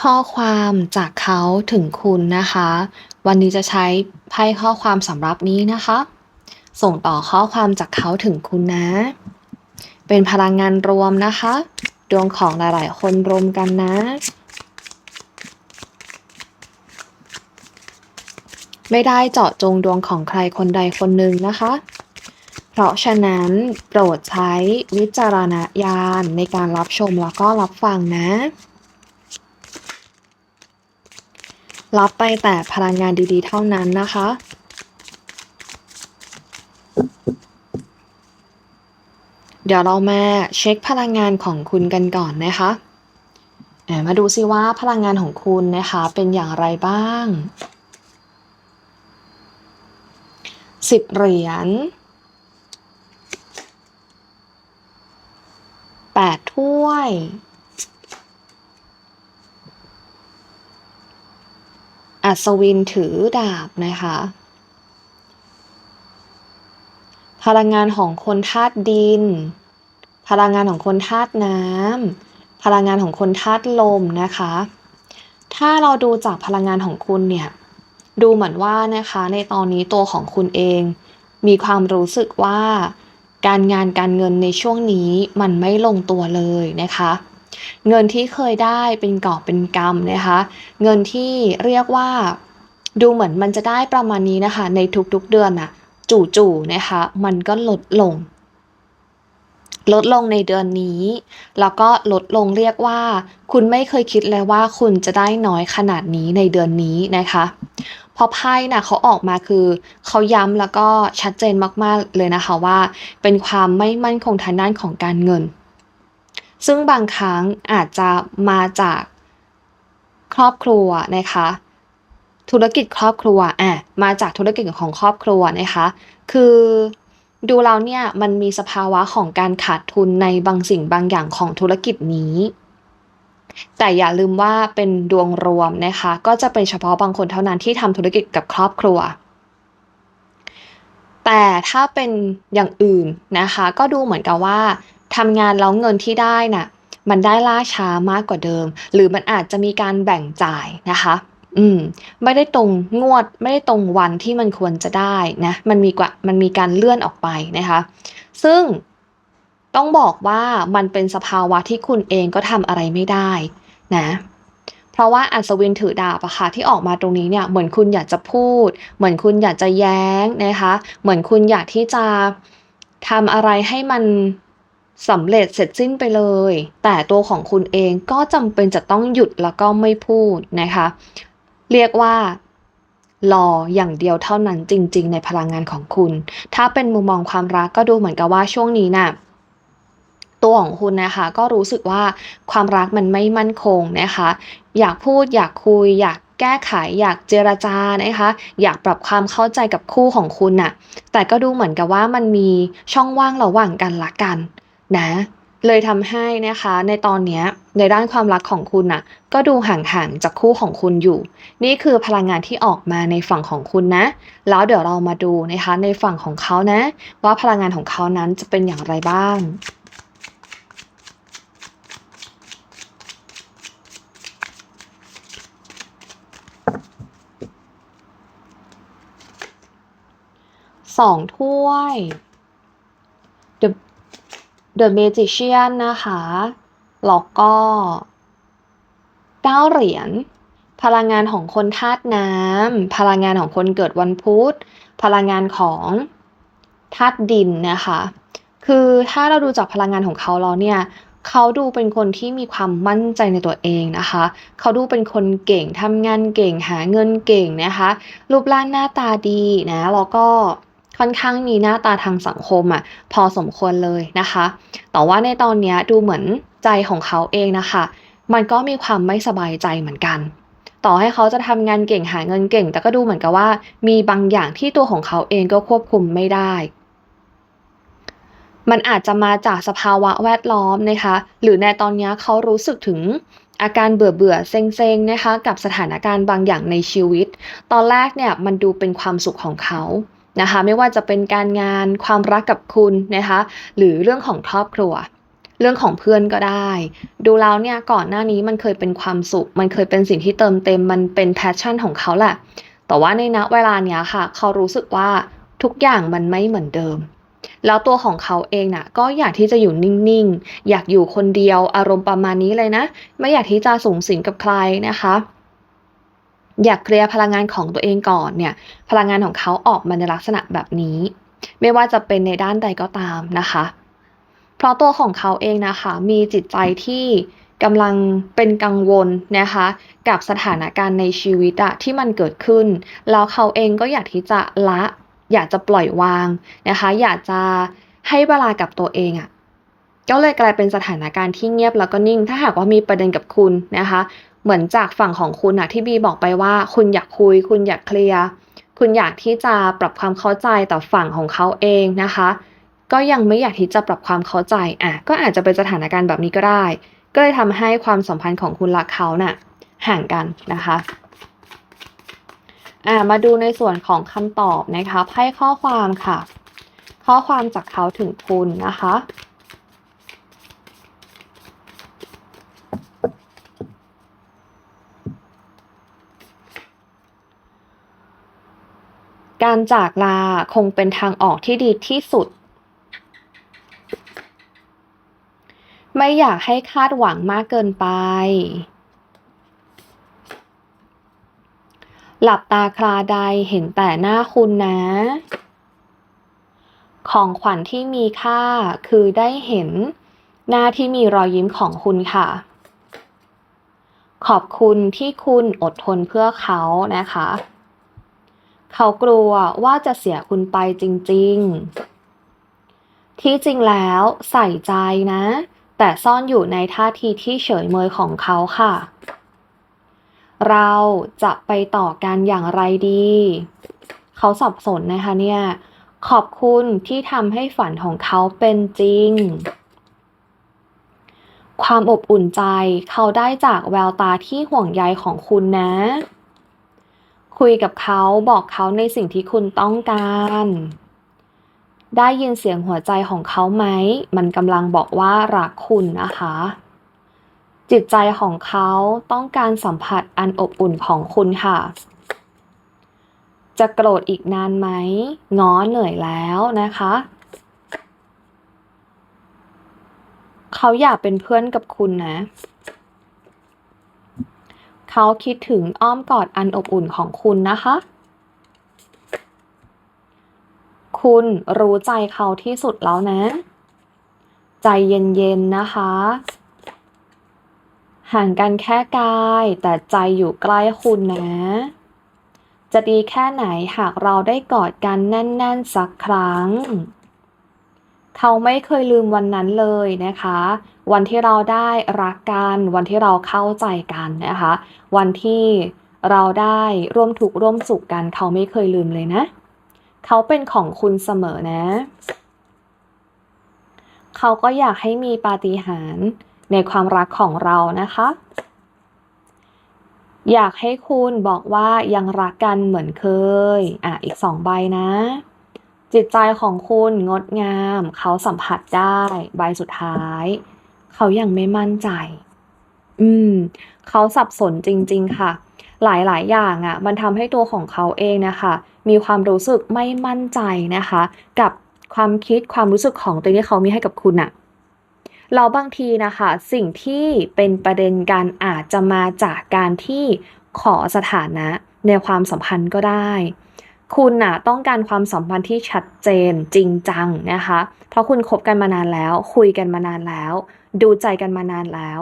ข้อความจากเขาถึงคุณนะคะ วันนี้จะใช้ไพ่ข้อความสำหรับนี้นะคะ ส่งต่อข้อความจากเขาถึงคุณนะ เป็นพลังงานรวมนะคะ ดวงของหลาย ๆ คนรวมกันนะ ไม่ได้เจาะจงดวงของใครคนใดคนหนึ่งนะคะ เพราะฉะนั้นโปรดใช้วิจารณญาณในการรับชมแล้วก็รับฟังนะ รับไปแต่พลังงานดีๆ เท่านั้นนะคะ เดี๋ยวเรามาเช็คพลังงานของคุณกันก่อนนะคะมาดูซิว่าพลังงานของคุณนะคะเป็นอย่างไรบ้างสิบเหรียญแปดถ้วย อัศวินถือดาบนะคะ พลังงานของคนธาตุดิน พลังงานของคนธาตุน้ำพลังงานของคนธาตุลมนะคะ ถ้าเราดูจากพลังงานของคุณเนี่ยดูเหมือนว่านะคะในตอนนี้ตัวของคุณเอง มีความรู้สึกว่า การงานการเงินในช่วงนี้มันไม่ลงตัวเลยนะคะ เงินที่เคยได้เป็นกอบเป็นกำนะคะ เงินที่เรียกว่าดูเหมือนมันจะได้ประมาณนี้นะคะ ในทุกๆเดือนน่ะจู่ๆนะคะ มันก็ลดลง ลดลงในเดือนนี้ แล้วก็ลดลงเรียกว่า คุณไม่เคยคิดเลยว่าคุณจะได้น้อยขนาดนี้ในเดือนนี้นะคะพราะไพ่น่ะเขาออกมาคือเขาย้ำแล้วก็ชัดเจนมากๆเลยนะคะว่า เป็นความไม่มั่นคงทางด้านของการเงิน ซึ่งบางครั้งอาจจะมาจากครอบครัวนะคะ ธุรกิจครอบครัวอะมาจากธุรกิจของครอบครัวนะคะ คือดูแล้วเนี่ยมันมีสภาวะของการขาดทุนในบางสิ่งบางอย่างของธุรกิจนี้ แต่อย่าลืมว่าเป็นดวงรวมนะคะ ก็จะเป็นเฉพาะบางคนเท่านั้นที่ทำธุรกิจกับครอบครัว แต่ถ้าเป็นอย่างอื่นนะคะ ก็ดูเหมือนกับว่า ทำงานแล้วเงินที่ได้น่ะมันได้ล่าช้ามากกว่าเดิม หรือมันอาจจะมีการแบ่งจ่ายนะคะ อืม ไม่ได้ตรงงวด ไม่ได้ตรงวันที่มันควรจะได้นะ มันมีกว่า มันมีการเลื่อนออกไปนะคะ ซึ่งต้องบอกว่ามันเป็นสภาวะที่คุณเองก็ทำอะไรไม่ได้นะ เพราะว่าอัศวินถือดาบอะค่ะที่ออกมาตรงนี้เนี่ย เหมือนคุณอยากจะพูด เหมือนคุณอยากจะแย้งนะคะ เหมือนคุณอยากที่จะทำอะไรให้มัน สำเร็จเสร็จสิ้นไปเลย แต่ตัวของคุณเองก็จำเป็นจะต้องหยุดแล้วก็ไม่พูดนะคะ เรียกว่ารออย่างเดียวเท่านั้นจริง ๆ ในพลังงานของคุณ ถ้าเป็นมุมมองความรักก็ดูเหมือนกับว่าช่วงนี้น่ะตัวของคุณนะคะก็รู้สึกว่าความรักมันไม่มั่นคงนะคะ อยากพูดอยากคุย อยากแก้ไข อยากเจรจานะคะ อยากปรับความเข้าใจกับคู่ของคุณน่ะแต่ก็ดูเหมือนกับว่ามันมีช่องว่างระหว่างกันละกัน นะเลยทำให้นะคะในตอนนี้ในด้านความรักของคุณน่ะก็ดูห่างๆจากคู่ของคุณอยู่ นี่คือพลังงานที่ออกมาในฝั่งของคุณนะ แล้วเดี๋ยวเรามาดูนะคะในฝั่งของเขานะ ว่าพลังงานของเขานั้นจะเป็นอย่างไรบ้างสองถ้วย The Magician นะคะ แล้วก็เก้าเหรียญ พลังงานของคนธาตุน้ำ พลังงานของคนเกิดวันพุธ พลังงานของธาตุดินนะคะ คือถ้าเราดูจากพลังงานของเขาแล้วเนี่ยเขาดูเป็นคนที่มีความมั่นใจในตัวเองนะคะ เขาดูเป็นคนเก่งทำงานเก่งหาเงินเก่งนะคะ รูปร่างหน้าตาดีนะ แล้วก็ ค่อนข้างมีหน้าตาทางสังคมอะพอสมควรเลยนะคะ แต่ว่าในตอนนี้ดูเหมือนใจของเขาเองนะคะ มันก็มีความไม่สบายใจเหมือนกัน ต่อให้เขาจะทำงานเก่งหาเงินเก่ง แต่ก็ดูเหมือนกับว่า มีบางอย่างที่ตัวของเขาเองก็ควบคุมไม่ได้มันอาจจะมาจากสภาวะแวดล้อมนะคะ หรือในตอนนี้เขารู้สึกถึงอาการเบื่อเบื่อเซ็งเซ็งๆนะคะ กับสถานการณ์บางอย่างในชีวิต ตอนแรกเนี่ยมันดูเป็นความสุขของเขา นะคะ ไม่ว่าจะเป็นการงานความรักกับคุณนะคะ หรือเรื่องของครอบครัว เรื่องของเพื่อนก็ได้ ดูแล้วเนี่ยก่อนหน้านี้มันเคยเป็นความสุข มันเคยเป็นสิ่งที่เติมเต็มมันเป็นแพชชั่นของเขาแหละ แต่ว่าในณเวลาเนี้ยค่ะ เขารู้สึกว่าทุกอย่างมันไม่เหมือนเดิม แล้วตัวของเขาเองน่ะก็อยากที่จะอยู่นิ่งๆ อยากอยู่คนเดียวอารมณ์ประมาณนี้เลยนะ ไม่อยากที่จะสูงสิงกับใครนะคะ อยากเคลียร์พลังงานของตัวเองก่อนเนี่ยพลังงานของเขาออกมาในลักษณะแบบนี้ ไม่ว่าจะเป็นในด้านใดก็ตามนะคะ เพราะตัวของเขาเองนะคะ มีจิตใจที่กำลังเป็นกังวลนะคะ กับสถานการณ์ในชีวิตอะที่มันเกิดขึ้น แล้วเขาเองก็อยากที่จะละ อยากจะปล่อยวางนะคะ อยากจะให้เวลากับตัวเองอะก็เลยกลายเป็นสถานการณ์ที่เงียบแล้วก็นิ่ง ถ้าหากว่ามีประเด็นกับคุณนะคะ เหมือนจากฝั่งของคุณอะที่บีบอกไปว่า คุณอยากคุย คุณอยากเคลียร์คุณอยากที่จะปรับความเข้าใจต่อฝั่งของเขาเองนะคะ ก็ยังไม่อยากที่จะปรับความเข้าใจอะก็อาจจะเป็นสถานการณ์แบบนี้ก็ได้ ก็เลยทำให้ความสัมพันธ์ของคุณและเขาน่ะห่างกันนะคะอ่ามาดูในส่วนของคำตอบนะคะไพ่ข้อความค่ะ ข้อความจากเขาถึงคุณนะคะ การจากลาคงเป็นทางออกที่ดีที่สุด ไม่อยากให้คาดหวังมากเกินไป หลับตาคลาใดเห็นแต่หน้าคุณนะ ของขวัญที่มีค่าคือได้เห็นหน้าที่มีรอยยิ้มของคุณค่ะ ขอบคุณที่คุณอดทนเพื่อเขานะคะ เขากลัวว่าจะเสียคุณไปจริงๆ ที่จริงแล้วใส่ใจนะ แต่ซ่อนอยู่ในท่าทีที่เฉยเมยของเขาค่ะ เราจะไปต่อกันอย่างไรดี เขาสับสนนะคะเนี่ย ขอบคุณที่ทำให้ฝันของเขาเป็นจริง ความอบอุ่นใจเขาได้จากแววตาที่ห่วงใยของคุณนะ คุยกับเขาบอกเขาในสิ่งที่คุณต้องการ ได้ยินเสียงหัวใจของเขาไหม มันกำลังบอกว่ารักคุณนะคะ จิตใจของเขาต้องการสัมผัสอันอบอุ่นของคุณค่ะ จะโกรธอีกนานไหมง้อเหนื่อยแล้วนะคะ เขาอยากเป็นเพื่อนกับคุณนะ เขาคิดถึงอ้อมกอดอันอบอุ่นของคุณนะคะ คุณรู้ใจเขาที่สุดแล้วนะ ใจเย็นๆนะคะ ห่างกันแค่กาย แต่ใจอยู่ใกล้คุณนะ จะดีแค่ไหนหากเราได้กอดกันแน่น ๆ สักครั้ง เขาไม่เคยลืมวันนั้นเลยนะคะ วันที่เราได้รักกัน วันที่เราเข้าใจกันนะคะ วันที่เราได้ร่วมทุกข์ร่วมสุขกัน เขาไม่เคยลืมเลยนะ เขาเป็นของคุณเสมอนะ เขาก็อยากให้มีปาฏิหาริย์ในความรักของเรานะคะ อยากให้คุณบอกว่ายังรักกันเหมือนเคย อะ อีกสองใบนะ จิตใจของคุณงดงาม เขาสัมผัสได้ ใบสุดท้าย เขายังไม่มั่นใจ อืม เขาสับสนจริง ๆ ค่ะ หลายๆ อย่างอะ่ะ มันทำให้ตัวของเขาเองนะคะ มีความรู้สึกไม่มั่นใจนะคะ กับความคิดความรู้สึกของตัวที่เขามีให้กับคุณอะเราบางทีนะคะ สิ่งที่เป็นประเด็นการอาจจะมาจากการที่ขอสถานะในความสัมพันธ์ก็ได้ คุณน่ะต้องการความสัมพันธ์ที่ชัดเจนจริงจังนะคะ เพราะคุณคบกันมานานแล้ว คุยกันมานานแล้ว ดูใจกันมานานแล้ว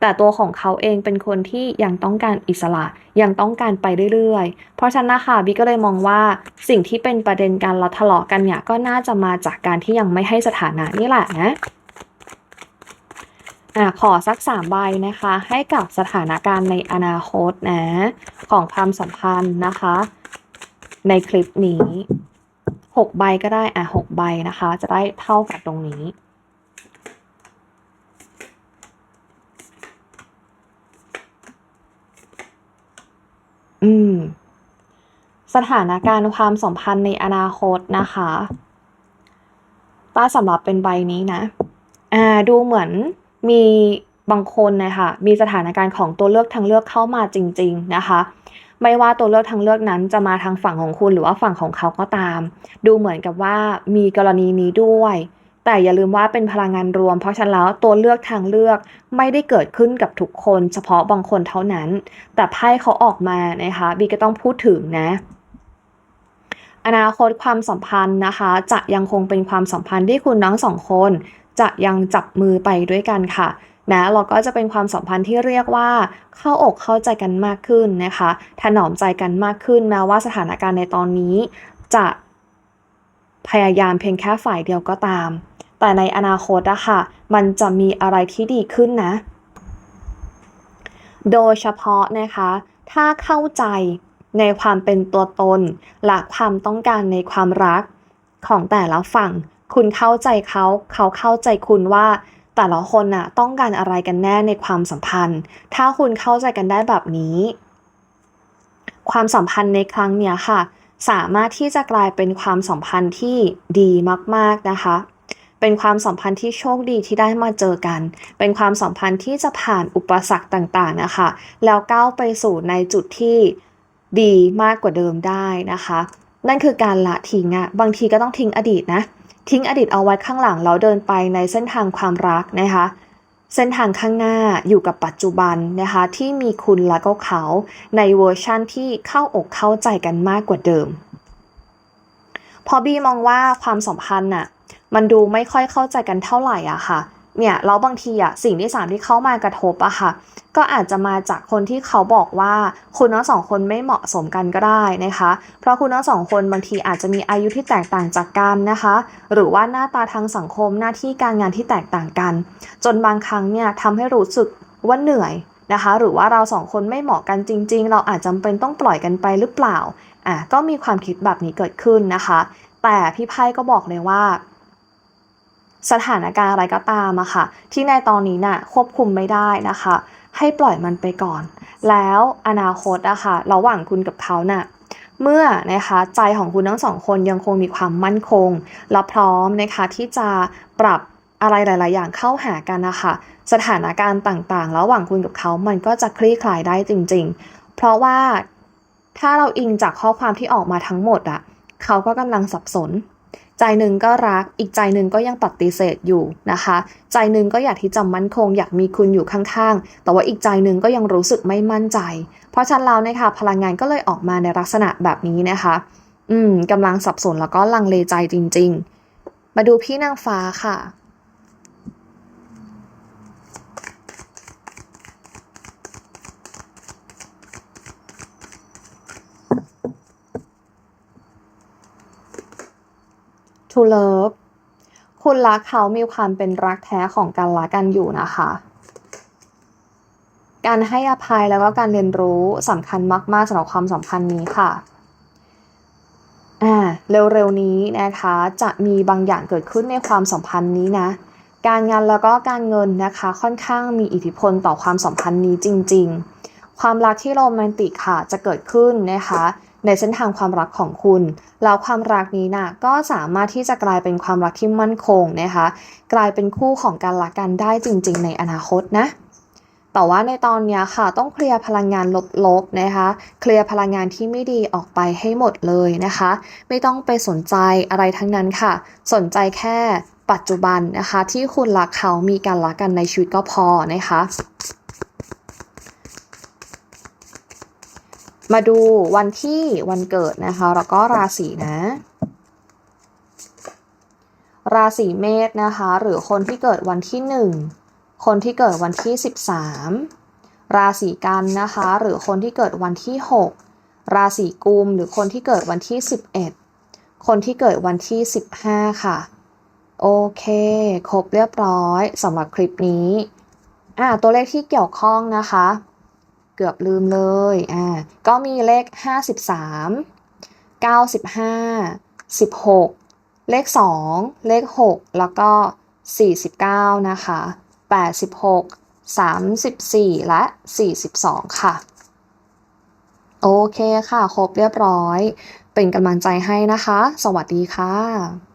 แต่ตัวของเขาเองเป็นคนที่ยังต้องการอิสระ ยังต้องการไปเรื่อยๆ เพราะฉะนั้นนะคะบิ๊กก็เลยมองว่าสิ่งที่เป็นประเด็นการเราทะเลาะกันเนี่ยก็น่าจะมาจากการที่ยังไม่ให้สถานะนี่แหละนะอะขอสักสามใบนะคะ ให้กับสถานการณ์ในอนาคตนะ ของความสัมพันธ์นะคะ ในคลิปนี้หกใบก็ได้อะหกใบนะคะ จะได้เท่ากับตรงนี้ อืม สถานการณ์ความสัมพันธ์ในอนาคตนะคะป้าสำหรับเป็นใบนี้นะ อ่า ดูเหมือนมีบางคนนะคะมีสถานการณ์ของตัวเลือกทางเลือกเข้ามาจริง ๆ นะคะ ไม่ว่าตัวเลือกทางเลือกนั้นจะมาทางฝั่งของคุณหรือว่าฝั่งของเขาก็ตาม ดูเหมือนกับว่ามีกรณีนี้ด้วย แต่อย่าลืมว่าเป็นพลังงานรวม เพราะฉะนั้นแล้วตัวเลือกทางเลือกไม่ได้เกิดขึ้นกับทุกคน เฉพาะบางคนเท่านั้น แต่ไพ่เขาออกมานะคะบีก็ต้องพูดถึงนะอนาคตความสัมพันธ์นะคะ จะยังคงเป็นความสัมพันธ์ที่คุณทั้งสองคน จะยังจับมือไปด้วยกันค่ะ นะเราก็จะเป็นความสัมพันธ์ที่เรียกว่า เข้าอกเข้าใจกันมากขึ้นนะคะถนอมใจกันมากขึ้นแม้ว่าสถานการณ์ในตอนนี้ จะพยายามเพียงแค่ฝ่ายเดียวก็ตาม แต่ในอนาคตอะค่ะ มันจะมีอะไรที่ดีขึ้นนะ โดยเฉพาะนะคะ ถ้าเข้าใจในความเป็นตัวตนและความต้องการในความรักของแต่ละฝั่ง คุณเข้าใจเขา เขาเข้าใจคุณว่า แต่ละคนน่ะต้องการอะไรกันแน่ในความสัมพันธ์ ถ้าคุณเข้าใจกันได้แบบนี้ ความสัมพันธ์ในครั้งเนี้ยค่ะ สามารถที่จะกลายเป็นความสัมพันธ์ที่ดีมากๆนะคะ เป็นความสัมพันธ์ที่โชคดีที่ได้มาเจอกัน เป็นความสัมพันธ์ที่จะผ่านอุปสรรคต่างๆนะคะ แล้วก้าวไปสู่ในจุดที่ดีมากกว่าเดิมได้นะคะ นั่นคือการละทิ้งอะบางทีก็ต้องทิ้งอดีตนะ ทิ้งอดีตเอาไว้ข้างหลังแล้วเดินไปในเส้นทางความรักนะคะ เส้นทางข้างหน้าอยู่กับปัจจุบันนะคะ ที่มีคุณและก็เขาในเวอร์ชั่นที่เข้าอกเข้าใจกันมากกว่าเดิม พอบีมองว่าความสัมพันธ์น่ะมันดูไม่ค่อยเข้าใจกันเท่าไหร่อะค่ะ เนี่ยแล้วบางทีอะสิ่งที่สามที่เข้ามากระทบอะค่ะ ก็อาจจะมาจากคนที่เขาบอกว่าคุณทั้งสองคนไม่เหมาะสมกันก็ได้นะคะ เพราะคุณทั้งสองคนบางทีอาจจะมีอายุที่แตกต่างจากกันนะคะ หรือว่าหน้าตาทางสังคมหน้าที่การงานที่แตกต่างกัน จนบางครั้งเนี่ยทำให้รู้สึกว่าเหนื่อยนะคะ หรือว่าเราสองคนไม่เหมาะกันจริง ๆ เราอาจจำเป็นต้องปล่อยกันไปหรือเปล่าอะก็มีความคิดแบบนี้เกิดขึ้นนะคะ แต่พี่ไพ่ก็บอกเลยว่า สถานการณ์อะไรก็ตามอะค่ะ ที่ในตอนนี้น่ะควบคุมไม่ได้นะคะ ให้ปล่อยมันไปก่อน แล้วอนาคตอะค่ะระหว่างคุณกับเขาน่ะเมื่อนะคะใจของคุณทั้งสองคนยังคงมีความมั่นคง และพร้อมนะคะที่จะปรับอะไรหลาย ๆ อย่างเข้าหากันนะคะสถานการณ์ต่าง ๆ ระหว่างคุณกับเขามันก็จะคลี่คลายได้จริง ๆ เพราะว่าถ้าเราอิงจากข้อความที่ออกมาทั้งหมดอะเขาก็กำลังสับสน ใจหนึ่งก็รัก อีกใจหนึ่งก็ยังปฏิเสธอยู่นะคะ ใจหนึ่งก็อยากที่จะมั่นคง อยากมีคุณอยู่ข้างๆ แต่ว่าอีกใจหนึ่งก็ยังรู้สึกไม่มั่นใจ เพราะฉะนั้นแล้วนะคะพลังงานก็เลยออกมาในลักษณะแบบนี้นะคะ อืมกำลังสับสนแล้วก็ลังเลใจจริง ๆ มาดูพี่นางฟ้าค่ะ To love คุณรักเขามีความเป็นรักแท้ของกันและกันอยู่นะคะ การให้อภัยแล้วก็การเรียนรู้สำคัญมากๆสำหรับความสัมพันธ์นี้ค่ะอ่าเร็วๆนี้นะคะ จะมีบางอย่างเกิดขึ้นในความสัมพันธ์นี้นะ การงานแล้วก็การเงินนะคะค่อนข้างมีอิทธิพลต่อความสัมพันธ์นี้จริง ๆ ความรักที่โรแมนติกค่ะจะเกิดขึ้นนะคะ ในเส้นทางความรักของคุณแล้วความรักนี้นะก็สามารถที่จะกลายเป็นความรักที่มั่นคงนะคะ กลายเป็นคู่ของการรักกันได้จริง ๆ ในอนาคตนะแต่ว่าในตอนนี้ค่ะต้องเคลียร์พลังงานลบๆนะคะ เคลียร์พลังงานที่ไม่ดีออกไปให้หมดเลยนะคะ ไม่ต้องไปสนใจอะไรทั้งนั้นค่ะ สนใจแค่ปัจจุบันนะคะ ที่คุณรักเขามีการรักกันในชีวิตก็พอนะคะ มาดูวันที่วันเกิดนะคะ แล้วก็ราศีนะ ราศีเมษนะคะ หรือคนที่เกิดวันที่หนึ่งคนที่เกิดวันที่ 13 ราศีกันนะคะ หรือคนที่เกิดวันที่ 6 ราศีกุม หรือคนที่เกิดวันที่ 11 คนที่เกิดวันที่ 15 ค่ะ โอเค ครบเรียบร้อยสำหรับคลิปนี้อ่าตัวเลขที่เกี่ยวข้องนะคะ เกือบลืมเลย อ่า ก็มีเลข 53 95 16 เลข 2 เลข 6 แล้วก็ 49 นะคะ 86 34 และ 42 ค่ะ โอเคค่ะ ครบเรียบร้อย เป็นกำลังใจให้นะคะ สวัสดีค่ะ